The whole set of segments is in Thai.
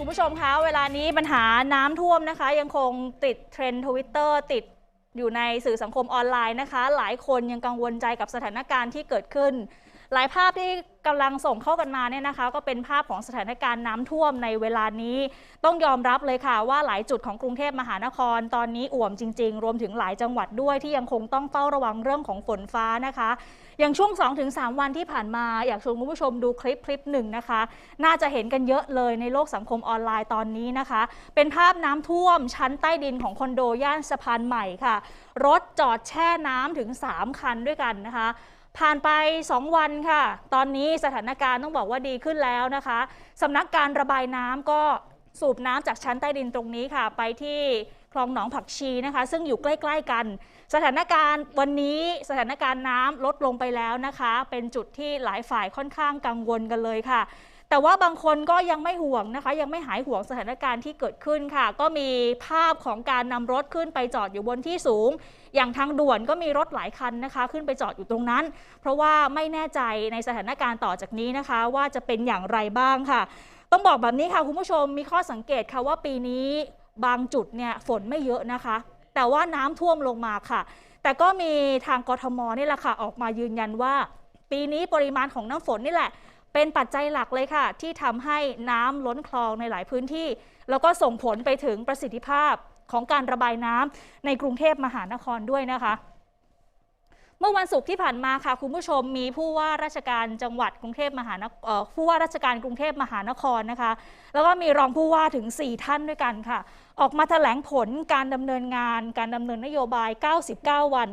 คุณผู้ชมคะเวลานี้ปัญหาน้ำท่วมนะคะ ยังคงติดเทรนด์ทวิตเตอร์ติดอยู่ในสื่อสังคมออนไลน์นะคะ หลายคนยังกังวลใจกับสถานการณ์ที่เกิดขึ้น หลายภาพที่กำลังส่งเข้ากันมาเนี่ยนะคะ ก็เป็นภาพของสถานการณ์น้ำท่วมในเวลานี้ ต้องยอมรับเลยค่ะ ว่าหลายจุดของกรุงเทพมหานคร ตอนนี้อ่วมจริง ๆ รวมถึงหลายจังหวัดด้วยที่ยังคงต้องเฝ้าระวังเรื่องของฝนฟ้านะคะ อย่างช่วง 2-3 วันที่ผ่านมา อยากชวนคุณผู้ชมดูคลิปคลิปหนึ่งนะคะ น่าจะเห็นกันเยอะเลยในโลกสังคมออนไลน์ตอนนี้นะคะ เป็นภาพน้ำท่วมชั้นใต้ดินของคอนโดย่านสะพานใหม่ค่ะ รถจอดแช่น้ำถึง 3 คันด้วยกันนะคะ ผ่านไป 2 วันค่ะ ตอนนี้สถานการณ์ต้องบอกว่าดีขึ้นแล้วนะคะสำนักการระบายน้ำก็สูบน้ำจากชั้นใต้ดินตรงนี้ค่ะ ไปที่ คลองหนองผักชีนะคะ ซึ่งอยู่ใกล้ ๆกัน สถานการณ์วันนี้สถานการณ์น้ำลดลงไปแล้วนะคะ เป็นจุดที่หลายฝ่ายค่อนข้างกังวลกันเลยค่ะ แต่ว่าบางคนก็ยังไม่ห่วงนะคะ ยังไม่หายห่วงสถานการณ์ที่เกิดขึ้นค่ะ ก็มีภาพของการนำรถขึ้นไปจอดอยู่บนที่สูง อย่างทางด่วนก็มีรถหลายคันนะคะ ขึ้นไปจอดอยู่ตรงนั้น เพราะว่าไม่แน่ใจในสถานการณ์ต่อจากนี้นะคะ ว่าจะเป็นอย่างไรบ้างค่ะต้องบอกแบบนี้ค่ะ คุณผู้ชมมีข้อสังเกตค่ะว่าปีนี้ บางจุดเนี่ยฝนไม่เยอะนะคะ แต่ว่าน้ำท่วมลงมาค่ะ แต่ก็มีทางกทมนี่แหละค่ะ ออกมายืนยันว่า ปีนี้ปริมาณของน้ำฝนนี่แหละ เป็นปัจจัยหลักเลยค่ะ ที่ทำให้น้ำล้นคลองในหลายพื้นที่ แล้วก็ส่งผลไปถึงประสิทธิภาพของการระบายน้ำในกรุงเทพมหานครด้วยนะคะ เมื่อวันศุกร์ที่ผ่านมาค่ะคุณผู้ชมมีผู้ว่าราชการจังหวัดกรุงเทพมหานครผู้ว่าราชการกรุงเทพมหานครนะคะ แล้วก็มีรองผู้ว่าถึง 4 ท่านด้วยกันค่ะ ออกมาแถลงผลการดำเนินงาน การดำเนินนโยบาย 99 วัน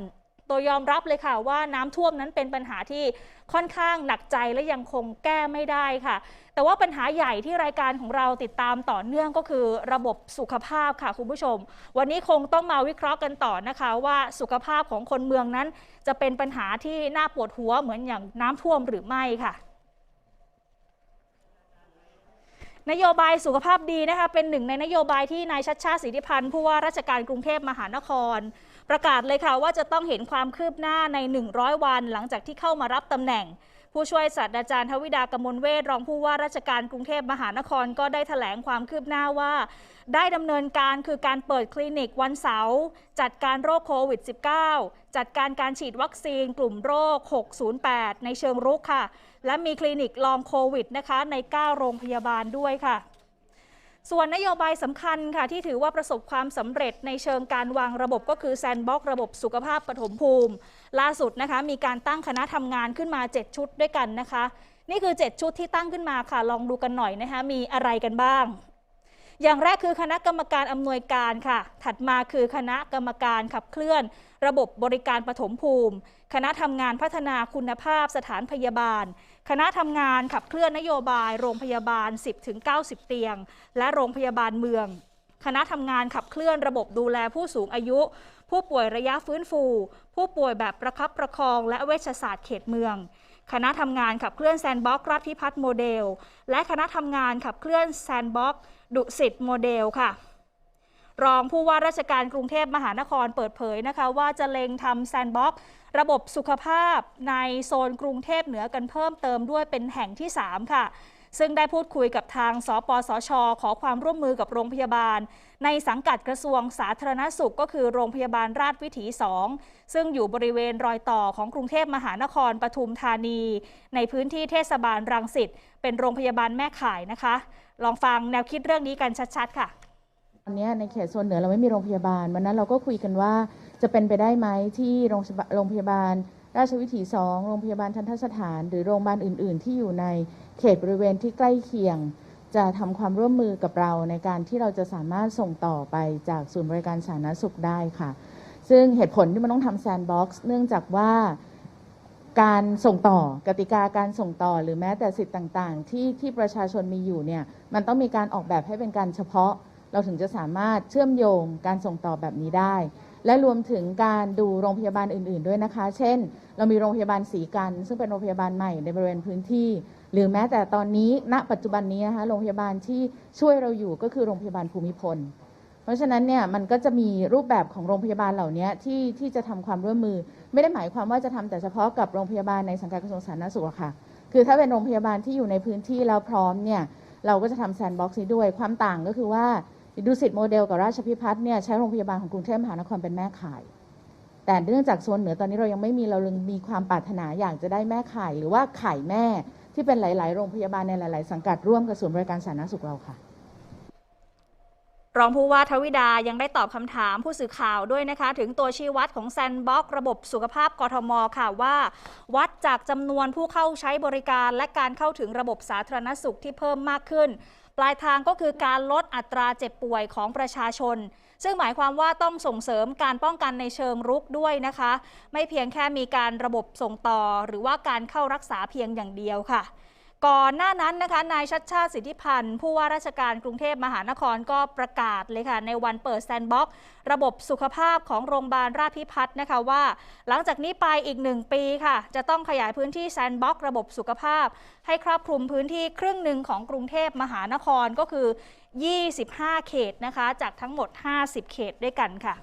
โดยยอมรับเลยค่ะว่าน้ำท่วมนั้นเป็นปัญหาที่ค่อนข้างหนักใจและยังคงแก้ไม่ได้ค่ะ แต่ว่าปัญหาใหญ่ที่รายการของเราติดตามต่อเนื่องก็คือระบบสุขภาพค่ะคุณผู้ชม วันนี้คงต้องมาวิเคราะห์กันต่อนะคะว่าสุขภาพของคนเมืองนั้น จะเป็นปัญหาที่น่าปวดหัวเหมือนอย่างน้ำท่วมหรือไม่ค่ะ นโยบายสุขภาพดีนะคะเป็นหนึ่งในนโยบายที่นายชัดชาติสิทธิพันธ์ผู้ว่าราชการกรุงเทพมหานคร ประกาศเลยค่ะว่าจะต้องเห็นความคืบหน้าใน 100 วันหลังจากที่เข้ามารับตำแหน่ง ผู้ช่วยศาสตราจารย์ทวิดากมลเวทรองผู้ว่าราชการกรุงเทพมหานครก็ได้ถแถลงความคืบหน้าว่า ได้ดำเนินการคือการเปิดคลินิกวันเสาร์จัดการโรคโควิด -19 จัดการการฉีดวัคซีนกลุ่มโรค 608 ในเชิงรุกค่ะ และมีคลินิกลองโควิดนะคะใน 9 โรงพยาบาลด้วยค่ะ ส่วนนโยบายสำคัญค่ะที่ถือว่าประสบความสำเร็จในเชิงการวางระบบก็คือแซนบ็อกระบบสุขภาพปฐมภูมิ ล่าสุดนะคะมีการตั้งคณะทำงานขึ้นมา 7 ชุดด้วยกันนะคะ นี่คือ 7 ชุดที่ตั้งขึ้นมาค่ะ ลองดูกันหน่อยนะคะมีอะไรกันบ้าง อย่างแรกคือคณะกรรมการอำนวยการค่ะ ถัดมาคือคณะกรรมการขับเคลื่อน ระบบบริการปฐมภูมิ คณะทำงานพัฒนาคุณภาพสถานพยาบาล คณะทำงานขับเคลื่อนนโยบาย โรงพยาบาล 10-90 เตียง และโรงพยาบาลเมือง คณะทำงานขับเคลื่อนระบบดูแลผู้สูงอายุ ผู้ป่วยระยะฟื้นฟู ผู้ป่วยแบบประคับประคอง และเวชศาสตร์เขตเมือง คณะทำงานขับเคลื่อนแซนบ็อกรัฐพิพัฒน์โมเดล และคณะทำงานขับเคลื่อนแซนบ็อกดุสิตโมเดลค่ะ รองผู้ว่าราชการกรุงเทพมหานครเปิดเผยนะคะ ว่าจะเล็งทำแซนบ็อกระบบสุขภาพในโซนกรุงเทพเหนือกันเพิ่มเติมด้วยเป็นแห่งที่ 3 ค่ะ ซึ่งได้พูดคุยกับทางสปสช ขอความร่วมมือกับโรงพยาบาล ในสังกัดกระทรวงสาธารณสุขก็คือโรงพยาบาลราชวิถี 2 ซึ่งอยู่บริเวณรอยต่อของกรุงเทพมหานครปทุมธานี ในพื้นที่เทศบาลรังสิตเป็นโรงพยาบาลแม่ข่ายนะคะ ลองฟังแนวคิดเรื่องนี้กันชัดๆ ค่ะตอนนี้ในเขตโซนเหนือเราไม่มีโรงพยาบาลวันนั้นเราก็คุยกันว่าจะเป็นไปได้ไหมที่โรงพยาบาล ราชวิถีสองโรงพยาบาลทันทสถาน หรือโรงพยาบาลอื่น ๆ ที่อยู่ในเขตบริเวณที่ใกล้เคียง จะทำความร่วมมือกับเราในการที่เราจะสามารถส่งต่อไปจากศูนย์บริการสาธารณสุขได้ค่ะ ซึ่งเหตุผลที่มันต้องทำแซนด์บ็อกซ์เนื่องจากว่าการส่งต่อกติกาการส่งต่อหรือแม้แต่สิทธิ์ต่างๆ ที่ที่ประชาชนมีอยู่เนี่ยมันต้องมีการออกแบบให้เป็นการเฉพาะ เราถึงจะสามารถเชื่อมโยงการส่งต่อแบบนี้ได้ และรวมถึงการดูโรงพยาบาลอื่น ๆ ด้วยนะคะ เช่น เรามีโรงพยาบาลศรีกัน ซึ่งเป็นโรงพยาบาลใหม่ในบริเวณพื้นที่ หรือแม้แต่ตอนนี้ณปัจจุบันนี้นะคะโรงพยาบาลที่ช่วยเราอยู่ก็คือโรงพยาบาลภูมิพล เพราะฉะนั้นเนี่ยมันก็จะมีรูปแบบของโรงพยาบาลเหล่านี้ที่ที่จะทำความร่วมมือ ไม่ได้หมายความว่าจะทำแต่เฉพาะกับโรงพยาบาลในสังกัดกระทรวงสาธารณสุขค่ะ คือถ้าเป็นโรงพยาบาลที่อยู่ในพื้นที่แล้วพร้อมเนี่ยเราก็จะทำแซนด์บ็อกซ์นี้ด้วยความต่างก็คือว่า ดูสิตโมเดลกับราชพิพัฒน์เนี่ยใช้โรงพยาบาลของกรุงเทพมหานครเป็นแม่ข่าย แต่เนื่องจากโซนเหนือตอนนี้เรายังไม่มีเราเลยมีความปรารถนาอยากจะได้แม่ข่าย หรือว่าไข่แม่ที่เป็นหลาย ๆ โรงพยาบาลในหลาย ๆ สังกัดร่วมกับศูนย์บริการสาธารณสุขเราค่ะรองผู้ว่าทวิดายังได้ตอบคำถามผู้สื่อข่าวด้วยนะคะ ถึงตัวชี้วัดของแซนบ็อกระบบสุขภาพกทมค่ะว่า วัดจากจำนวนผู้เข้าใช้บริการและการเข้าถึงระบบสาธารณสุขที่เพิ่มมากขึ้น ปลายทางก็คือการลดอัตราเจ็บป่วยของประชาชน ซึ่งหมายความว่าต้องส่งเสริมการป้องกันในเชิงรุกด้วยนะคะ ไม่เพียงแค่มีการระบบส่งต่อ หรือว่าการเข้ารักษาเพียงอย่างเดียวค่ะ ก่อนหน้านั้นนะคะนายชัดชาติสิทธิพันธ์ผู้ว่าราชการกรุงเทพมหานครก็ประกาศเลยค่ะในวันเปิดแซนด์บ็อกซ์ระบบสุขภาพของโรงพยาบาลราชพิพัฒน์นะคะว่า หลังจากนี้ไปอีกหนึ่งปีค่ะ จะต้องขยายพื้นที่แซนด์บ็อกซ์ระบบสุขภาพ ให้ครอบคลุมพื้นที่ครึ่งหนึ่งของกรุงเทพมหานครก็คือ 25 เขตนะคะ จากทั้งหมด 50 เขตด้วยกันค่ะ